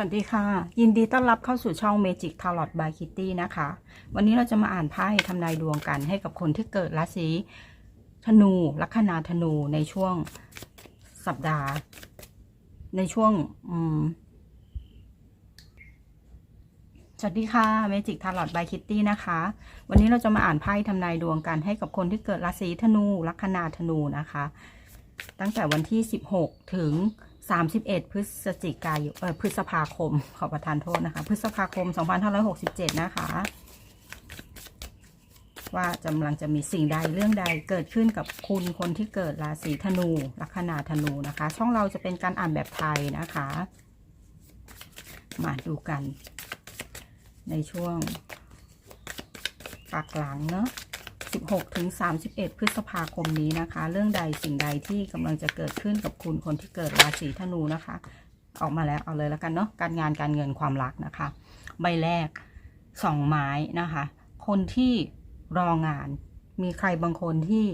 สวัสดีค่ะ ยินดีต้อนรับเข้าสู่ช่อง Magic Tarot by Kitty นะคะ วันนี้เราจะมาอ่านไพ่ทำนายดวงกันให้กับคนที่เกิดราศีธนูลัคนาธนูในช่วงสัปดาห์ ในช่วงสวัสดีค่ะ Magic Tarot by Kitty นะคะ วันนี้เราจะมาอ่านไพ่ทำนายดวงกันให้กับคนที่เกิดราศีธนูลัคนาธนูนะคะ ตั้งแต่วันที่ 16 ถึง 31 พฤศจิกายนเออพฤษภาคม ขอประทานโทษนะคะ พฤษภาคม 2567 นะคะ ว่ากำลังจะมีสิ่งใดเรื่องใดเกิดขึ้นกับคุณคนที่เกิดราศีธนู ลัคนาธนูนะคะ ช่องเราจะเป็นการอ่านแบบไทยนะคะ มาดูกัน ในช่วงปากหลังเนาะ 16ถึง31 พฤษภาคมนี้นะคะ เรื่องใดสิ่งใดที่กำลังจะเกิดขึ้นกับคุณคนที่เกิดราศีธนูนะคะ ออกมาแล้วเอาเลยแล้วกันเนาะการงานการเงินความรักนะคะ ใบแรกสองไม้นะคะ คนที่รองาน มีใครบางคนที่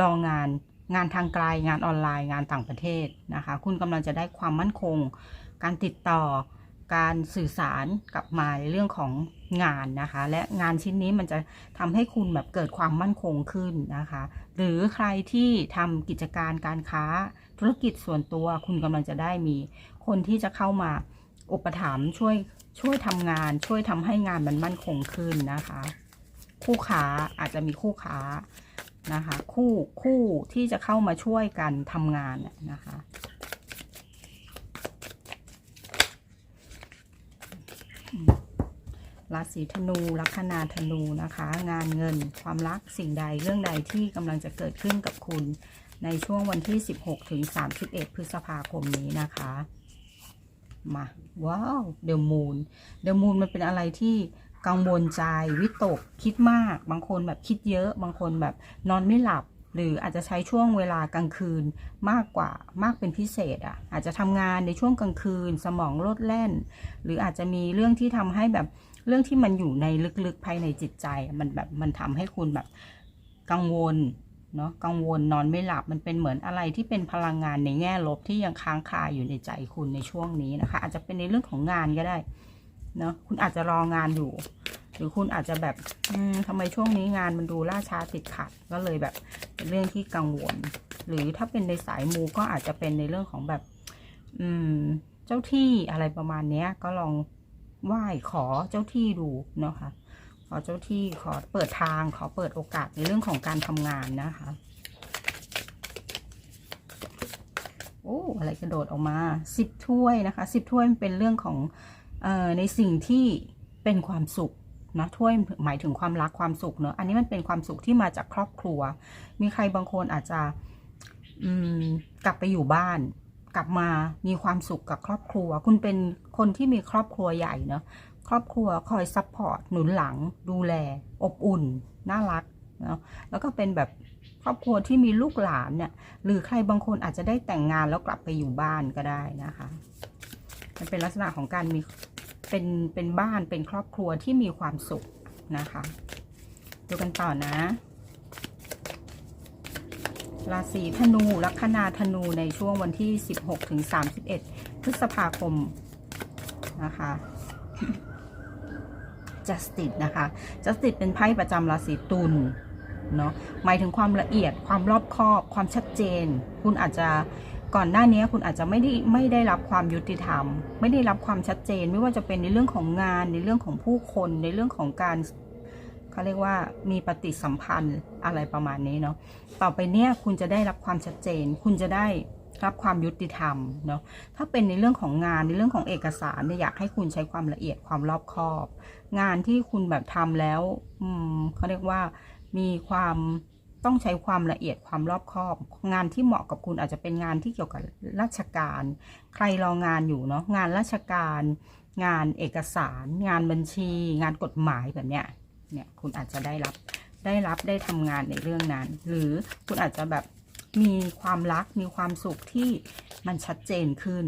รองานงานทางไกลงานออนไลน์งานต่างประเทศนะคะ คุณกำลังจะได้ความมั่นคง การติดต่อการสื่อสารกลับมาในเรื่องของ งานนะคะ และงานชิ้นนี้มันจะทำให้คุณแบบเกิดความมั่นคงขึ้นนะคะ หรือใครที่ทำกิจการการค้าธุรกิจส่วนตัวคุณกำลังจะได้มี คนที่จะเข้ามาอุปถัมภ์ช่วยช่วยทำงานช่วยทำให้งานมันมั่นคงขึ้นนะคะ คู่ค้าอาจจะมีคู่ค้านะคะ คู่คู่ที่จะเข้ามาช่วยกันทำงานนะนะคะ ราศีธนูลัคนาธนูนะคะ งานเงินความรักสิ่งใดเรื่องใดที่กำลังจะเกิดขึ้นกับคุณ ในช่วงวันที่ 16 ถึง 31 พฤษภาคมนี้นะคะ มาว้าวเดอะมูนเดอะมูนมันเป็นอะไรที่กังวลใจวิตกคิดมาก บางคนแบบคิดเยอะ บางคนแบบนอนไม่หลับ หรืออาจจะใช้ช่วงเวลากลางคืนมากกว่ามากเป็นพิเศษอะอาจจะทำงานในช่วงกลางคืน สมองโลดแล่น หรืออาจจะมีเรื่องที่ทำให้แบบ เรื่องที่มันอยู่ในลึกๆภายในจิตใจ มันแบบมันทำให้คุณแบบกังวลเนาะกังวลนอนไม่หลับมันเป็นเหมือนอะไรที่เป็นพลังงานในแง่ลบที่ยังค้างคาอยู่ในใจคุณในช่วงนี้นะคะ อาจจะเป็นในเรื่องของงานก็ได้เนาะคุณอาจจะรองานอยู่ หรือคุณอาจจะแบบอืมทำไมช่วงนี้งานมันดูล่าช้าติดขัดก็เลยแบบเป็นเรื่องที่กังวล หรือถ้าเป็นในสายมูก็อาจจะเป็นในเรื่องของแบบ อืม เจ้าที่อะไรประมาณเนี้ย ก็ลอง ไหว้ขอเจ้าที่ดูเนาะค่ะขอเจ้าที่ขอเปิดทางขอเปิดโอกาสในเรื่องของการทำงานนะคะโอ้อะไรกระโดดออกมาสิบถ้วยนะคะสิบถ้วยมันเป็นเรื่องของเอ่อในสิ่งที่เป็นความสุขนะถ้วยหมายถึงความรักความสุขเนอะอันนี้มันเป็นความสุขที่มาจากครอบครัว มีใครบางคนอาจจะอืมกลับไปอยู่บ้าน กลับมามีความสุขกับครอบครัว คุณเป็น คนที่มีครอบครัวใหญ่เนาะครอบครัวคอยซัพพอร์ตหนุนหลัง ดูแล อบอุ่น น่ารักเนาะแล้วก็เป็นแบบครอบครัวที่มีลูกหลานเนี่ย หรือใครบางคนอาจจะได้แต่งงานแล้วกลับไปอยู่บ้านก็ได้นะคะ มันเป็นลักษณะของการมีเป็นเป็นบ้านเป็นครอบครัวที่มีความสุขนะคะ ดูกันต่อนะ ราศีธนูลัคนาธนูในช่วงวันที่ 16ถึง31 พฤษภาคม นะคะ justice นะคะ justice เป็นไพ่ประจำราศีตุลเนาะหมายถึงความละเอียดความรอบคอบ ความชัดเจน คุณอาจจะก่อนหน้านี้คุณอาจจะไม่ได้ไม่ได้รับความยุติธรรม ไม่ได้รับความชัดเจน ไม่ว่าจะเป็นในเรื่องของงาน ในเรื่องของผู้คน ในเรื่องของการเขาเรียกว่ามีปฏิสัมพันธ์อะไรประมาณนี้เนาะต่อไปเนี่ยคุณจะได้รับความชัดเจน คุณจะได้ รับความยุติธรรมเนาะถ้าเป็นในเรื่องของงานในเรื่องของเอกสารเนี่ยอยากให้คุณใช้ความละเอียดความรอบคอบ งานที่คุณแบบทำแล้วอืมเขาเรียกว่ามีความต้องใช้ความละเอียดความรอบคอบ งานที่เหมาะกับคุณอาจจะเป็นงานที่เกี่ยวกับราชการ ใครรองานอยู่เนาะงานราชการ งานเอกสาร งานบัญชี งานกฎหมายแบบเนี้ยเนี่ยคุณอาจจะได้รับได้รับได้ทำงานในเรื่องนั้น หรือคุณอาจจะแบบ มีความรักมีความสุขที่มันชัดเจนขึ้น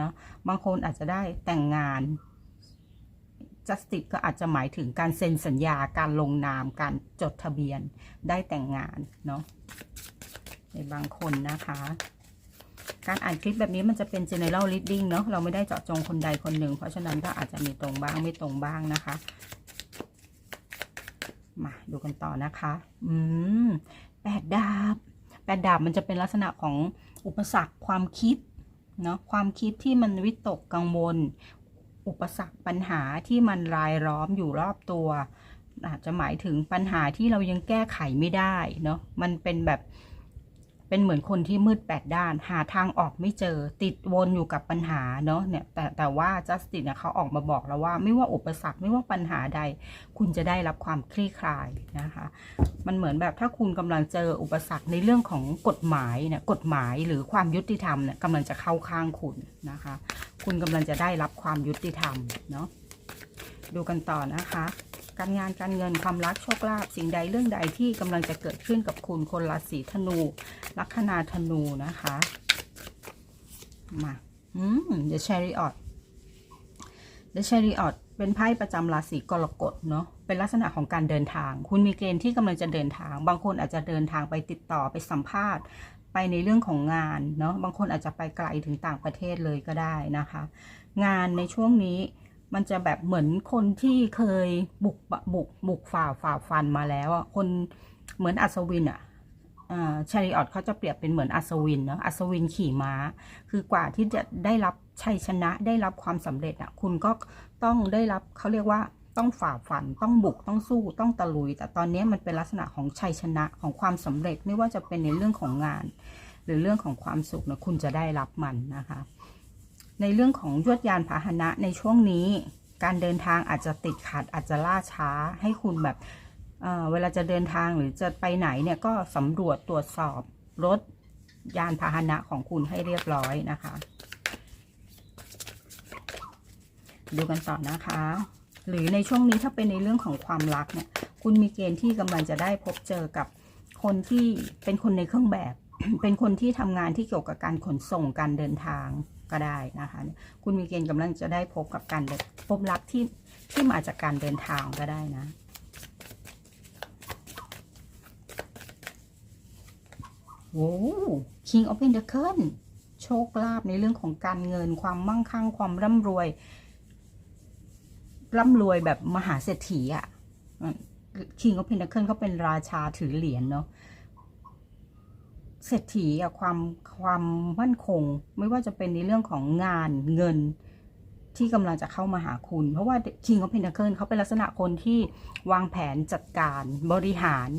นะบางคนอาจจะได้แต่งงาน justice ก็อาจจะหมายถึงการเซ็นสัญญาการลงนามการจดทะเบียนได้แต่งงานเนาะในบางคนนะคะ การอ่านคลิปแบบนี้มันจะเป็น general reading เนาะเราไม่ได้เจาะจงคนใดคนหนึ่ง เพราะฉะนั้นก็อาจจะมีตรงบ้างไม่ตรงบ้างนะคะมาดูกันต่อนะคะ อืมแปดดาบ แต่ดาบมันจะเป็นลักษณะของอุปสรรคความคิดเนาะความคิดที่มันวิตกกังวล อุปสรรคปัญหาที่มันรายล้อมอยู่รอบตัว อาจจะหมายถึงปัญหาที่เรายังแก้ไขไม่ได้เนาะมันเป็นแบบ เป็นเหมือนคนที่มืดแปดด้าน หาทางออกไม่เจอ ติดวนอยู่กับปัญหาเนาะเนี่ยแต่แต่ว่าจัสตินเนี่ยเขาออกมาบอกแล้วว่า ไม่ว่าอุปสรรคไม่ว่าปัญหาใด คุณจะได้รับความคลี่คลายนะคะ มันเหมือนแบบถ้าคุณกำลังเจออุปสรรคในเรื่องของกฎหมายเนี่ยกฎหมายหรือความยุติธรรมเนี่ยกำลังจะเข้าข้างคุณนะคะ คุณกำลังจะได้รับความยุติธรรมเนาะดูกันต่อนะคะ การงานการเงินความรักโชคลาภสิ่งใดเรื่องใดที่กำลังจะเกิดขึ้นกับคุณคนราศีธนู ลัคนาธนูนะคะมาอืม The Chariot The Chariot เป็นไพ่ประจำราศีกรกฎเนาะเป็นลักษณะของการเดินทาง คุณมีเกณฑ์ที่กำลังจะเดินทาง บางคนอาจจะเดินทางไปติดต่อไปสัมภาษณ์ไปในเรื่องของงานเนาะบางคนอาจจะไปไกลถึงต่างประเทศเลยก็ได้นะคะ งานในช่วงนี้ มันจะแบบเหมือนคนที่เคยบุกบุกบุกฝ่าฝ่าฟันมาแล้วอะคนเหมือนอัศวินอะชาริออตเขาจะเปรียบเป็นเหมือนอัศวินเนาะอัศวินขี่ม้า คือกว่าที่จะได้รับชัยชนะได้รับความสำเร็จอะคุณก็ต้องได้รับเขาเรียกว่าต้องฝ่าฟันต้องบุกต้องสู้ต้องตะลุย แต่ตอนนี้มันเป็นลักษณะของชัยชนะของความสำเร็จไม่ว่าจะเป็นในเรื่องของงาน หรือเรื่องของความสุขนะคุณจะได้รับมันนะคะ ในเรื่องของยวดยานพาหนะในช่วงนี้ การเดินทางอาจจะติดขัดอาจจะล่าช้าให้คุณแบบเเวลาจะเดินทางหรือจะไปไหนเนี่ยก็สำรวจตรวจสอบรถยานพาหนะของคุณให้เรียบร้อยนะคะ ดูกันต่อนะคะ หรือในช่วงนี้ถ้าเป็นในเรื่องของความรักเนี่ย คุณมีเกณฑ์ที่กำลังจะได้พบเจอกับคนที่เป็นคนในเครื่องแบบ เป็นคนที่ทำงานที่เกี่ยวกับการขนส่งการเดินทาง ก็ได้นะคะ คุณมีเกณฑ์กำลังจะได้พบกับการพบรักที่ที่มาจากการเดินทางก็ได้นะโอ้ King of Pentacle โชคลาภในเรื่องของการเงินความมั่งคั่งความร่ำรวย ร่ำรวยแบบมหาเศรษฐีอะ่ะ King of Pentacle เขาเป็นราชาถือเหรียญเนาะ เศรษฐีอะความความมั่นคง ไม่ว่าจะเป็นในเรื่องของงานเงินที่กำลังจะเข้ามาหาคุณ เพราะว่า King of Pentacles เขาเป็นลักษณะคนที่วางแผนจัดการบริหาร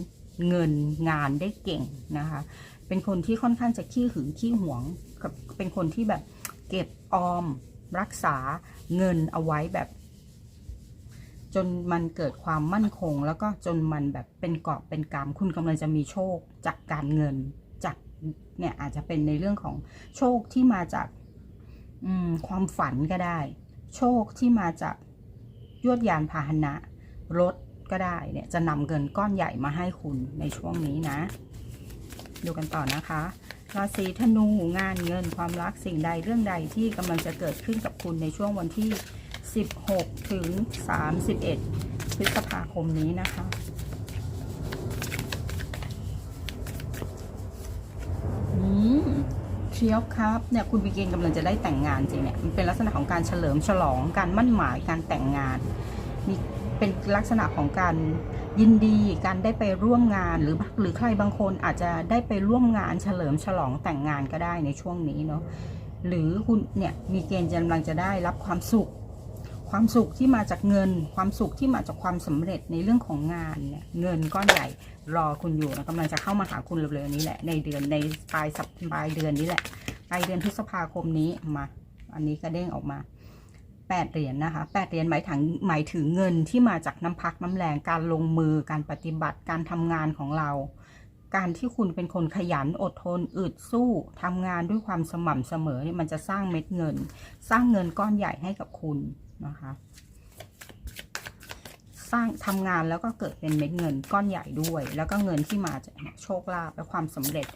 เงินงานได้เก่งนะคะ เป็นคนที่ค่อนข้างจะขี้หึงขี้หวงเป็นคนที่แบบเก็บออมรักษาเงินเอาไว้แบบ จนมันเกิดความมั่นคง แล้วก็จนมันแบบเป็นกอบเป็นกรรมคุณกำลังจะมีโชคจากการเงิน เนี่ยอาจจะเป็นในเรื่องของโชคที่มาจากความฝันก็ได้ โชคที่มาจากยวดยานพาหนะรถก็ได้เนี่ยจะนำเงินก้อนใหญ่มาให้คุณในช่วงนี้นะ ดูกันต่อนะคะราศีธนูงานเงินความรักสิ่งใดเรื่องใดที่กำลังจะเกิดขึ้นกับคุณในช่วงวันที่ 16 ถึง 31 พฤษภาคมนี้นะคะ เทียบครับเนี่ยคุณวีเกนกำลังจะได้แต่งงานจริงเนี่ยมันเป็นลักษณะของการเฉลิมฉลองการมั่นหมายการแต่งงานมีเป็นลักษณะของการยินดีการได้ไปร่วมงานหรือหรือใครบางคนอาจจะได้ไปร่วมงานเฉลิมฉลองแต่งงานก็ได้ในช่วงนี้เนาะหรือคุณเนี่ยมีเกณฑ์กำลังจะได้รับความสุข ความสุขที่มาจากเงิน ความสุขที่มาจากความสำเร็จในเรื่องของงานเนี่ยเงินก้อนใหญ่รอคุณอยู่นะกำลังจะเข้ามาหาคุณเร็วๆนี้แหละ ในเดือนในปลายสัปปลายเดือนนี้แหละปลายเดือนพฤษภาคมนี้มา อันนี้ก็เด้งออกมาแปดเหรียญนนะคะแปดเหรียญหมายถึงหมายถึงเงินที่มาจากน้ำพักน้ำแรงการลงมือการปฏิบัติการทำงานของเรา การที่คุณเป็นคนขยันอดทนอึดสู้ทำงานด้วยความสม่ำเสมอเนี่ยมันจะสร้างเม็ดเงิน สร้างเงินก้อนใหญ่ให้กับคุณ นะคะ สร้างทำงานแล้วก็เกิดเป็นเม็ดเงินก้อนใหญ่ด้วย แล้วก็เงินที่มาจากโชคลาภและความสำเร็จ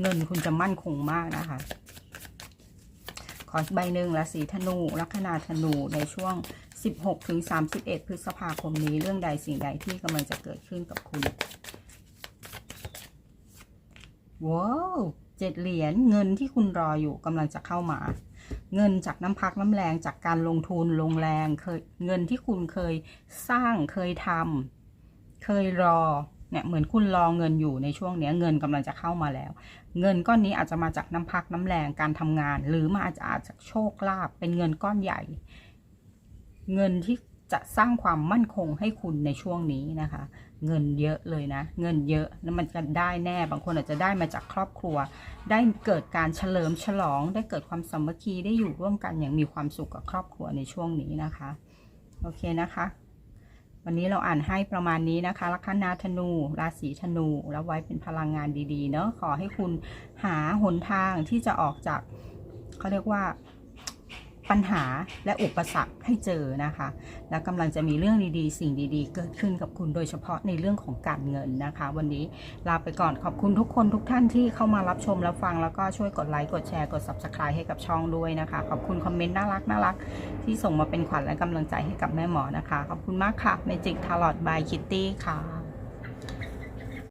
เงินคุณจะมั่นคงมากนะคะ ขอใบหนึ่งราศีธนูลัคนาธนูในช่วง 16ถึง31 พฤษภาคมนี้เรื่องใดสิ่งใดที่กำลังจะเกิดขึ้นกับคุณว้าวเจ็ดเหรียญเงินที่คุณรออยู่กำลังจะเข้ามา เงินจากน้ำพักน้ำแรงจากการลงทุนลงแรงเคยเงินที่คุณเคยสร้างเคยทำเคยรอเนี่ยเหมือนคุณรอเงินอยู่ในช่วงเนี้ยเงินกำลังจะเข้ามาแล้ว เงินก้อนนี้อาจจะมาจากน้ำพักน้ำแรงการทำงาน หรือมาอาจจะอาจจากโชคลาภเป็นเงินก้อนใหญ่ เงินที่จะสร้างความมั่นคงให้คุณในช่วงนี้นะคะ เงินเยอะเลยนะ เงินเยอะแล้วมันจะได้แน่บางคนอาจจะได้มาจากครอบครัว ได้เกิดการเฉลิมฉลอง ได้เกิดความสามัคคีได้อยู่ร่วมกันอย่างมีความสุขกับครอบครัวในช่วงนี้นะคะ โอเคนะคะ วันนี้เราอ่านให้ประมาณนี้นะคะลัคนาธนู ราศีธนู แล้วไว้เป็นพลังงานดีๆ เนอะขอให้คุณหาหนทางที่จะออกจากเขาเรียกว่า ปัญหาและอุปสรรคให้เจอนะคะ และกำลังจะมีเรื่องดีๆ สิ่งดีๆ เกิดขึ้นกับคุณโดยเฉพาะในเรื่องของการเงินนะคะ วันนี้ลาไปก่อนขอบคุณทุกคนทุกท่านที่เข้ามารับชมรับฟัง แล้วก็ช่วยกดไลค์กดแชร์กด subscribe ให้กับช่องด้วยนะคะ ขอบคุณคอมเมนต์น่ารักน่ารักที่ส่งมาเป็นขวัญและกำลังใจให้กับแม่หมอนะคะ ขอบคุณมากค่ะเมจิกทาร์ลอตบายคิตตี้ค่ะ